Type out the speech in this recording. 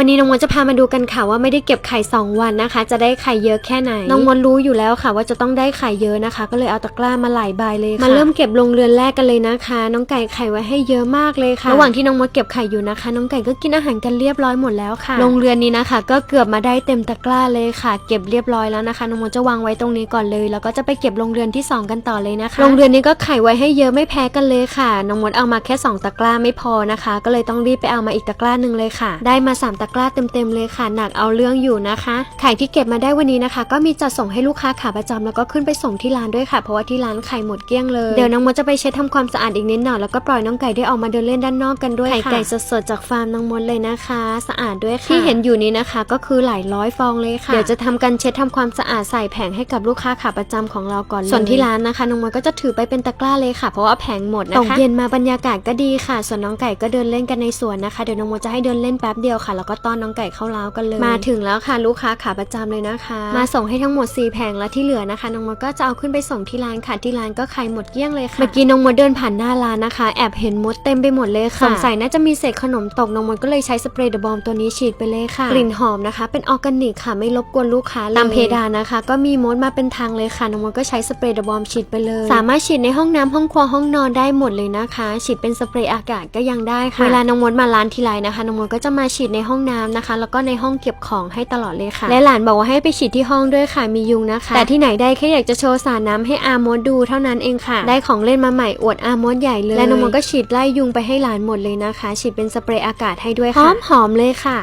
วันนี้น้องมดจะพามาดูกันค่ะว่าไม่ได้เก็บไข่ 2 วันนะคะ จะได้ไข่เยอะแค่ไหนน้องมดรู้อยู่แล้วค่ะ ว่าจะต้องได้ไข่เยอะนะคะ ก็เลยเอาตะกร้ามาหลายใบเลยค่ะมาเริ่มเก็บลงเรือนแรกกันเลยนะคะ น้องไก่ไข่ไว้ให้เยอะมากเลยค่ะระหว่างที่น้องมดเก็บไข่อยู่นะคะ น้องไก่ก็กินอาหารกันเรียบร้อยหมดแล้วค่ะลงเรือนนี้นะคะ ก็เกือบมาได้เต็มตะกร้าเลยค่ะ เก็บเรียบร้อยแล้วนะคะน้องมดจะวางไว้ตรงนี้ก่อนเลย แล้วก็จะไปเก็บลงเรือนที่สองกันต่อเลยนะคะลงเรือนนี้ก็ไข่ไว้ให้เยอะไม่แพ้กันเลยค่ะน้องมดเอามาแค่สองตะกร้าไม่พอนะคะ ก็เลยต้องรีบไปเอามาอีกตะกร้าหนึ่งเลยค่ะ ได้มาสามตะกร้าเต็มๆเลยค่ะ หนักเอาเรื่องอยู่นะคะ ไข่ที่เก็บมาได้วันนี้นะคะ ก็มีจัดส่งให้ลูกค้าขาประจำแล้วก็ขึ้นไปส่งที่ร้านด้วยค่ะ เพราะว่าที่ร้านไข่หมดเกลี้ยงเลย เดี๋ยวน้องมดจะไปเช็ดทำความสะอาดอีกนิดหน่อยแล้วก็ปล่อยน้องไก่ได้ออกมาเดินเล่นด้านนอกกันด้วยค่ะไข่ไก่สดๆจากฟาร์มน้องมดเลยนะคะ สะอาดด้วยค่ะที่เห็นอยู่นี้นะคะ ก็คือหลายร้อยฟองเลยค่ะเดี๋ยวจะทำการเช็ดทำความสะอาดใส่แผงให้กับลูกค้าขาประจำของเราก่อนเลยส่วนที่ร้านนะคะน้องมดก็จะถือไปเป็นตะกร้าเลยค่ะ เพราะว่าแผงหมดนะคะตกเย็นมาบรรยากาศก็ดีค่ะ ส่วนน้องไก่ก็เดินเล่นกันในสวนนะคะเดี๋ยวน้องมดจะให้เดินเล่นแป๊บเดียวค่ะแล้วก็ต้อนน้องไก่เข้าเล้ากันเลย มาถึงแล้วค่ะลูกค้าขาประจำเลยนะคะ มาส่งให้ทั้งหมด 4 แผงแล้วที่เหลือนะคะ น้องมดก็จะเอาขึ้นไปส่งที่ร้านค่ะที่ร้านก็ขายหมดเกลี้ยงเลยค่ะ เมื่อกี้น้องมดเดินผ่านหน้าร้านนะคะ แอบเห็นมดเต็มไปหมดเลยค่ะสงสัยน่าจะมีเศษขนมตกน้องมดก็เลยใช้สเปรย์เดอะบอมตัวนี้ฉีดไปเลยค่ะ กลิ่นหอมนะคะ เป็นออร์แกนิกค่ะไม่รบกวนลูกค้าเลยตามเพดานนะคะ ก็มีมดมาเป็นทางเลยค่ะน้องมดก็ใช้สเปรย์เดอะบอมฉีดไปเลย สามารถฉีดในห้องน้ำห้องครัวห้องนอนได้หมดเลยนะคะ ฉีดเป็นสเปรย์อากาศก็ยังได้ค่ะเวลาน้องมดมาร้านทีไรนะคะน้องมดก็จะมาฉีดในห้องน้ำนะคะ แล้วก็ในห้องเก็บของให้ตลอดเลยค่ะ และหลานบอกว่าให้ไปฉีดที่ห้องด้วยค่ะมียุงนะคะ แต่ที่ไหนได้แค่อยากจะโชว์สารน้ำให้อามดดูเท่านั้นเองค่ะ ได้ของเล่นมาใหม่อวดอามดใหญ่เลยและน้องมดก็ฉีดไล่ยุงไปให้หลานหมดเลยนะคะ ฉีดเป็นสเปรย์อากาศให้ด้วยค่ะหอมๆเลยค่ะ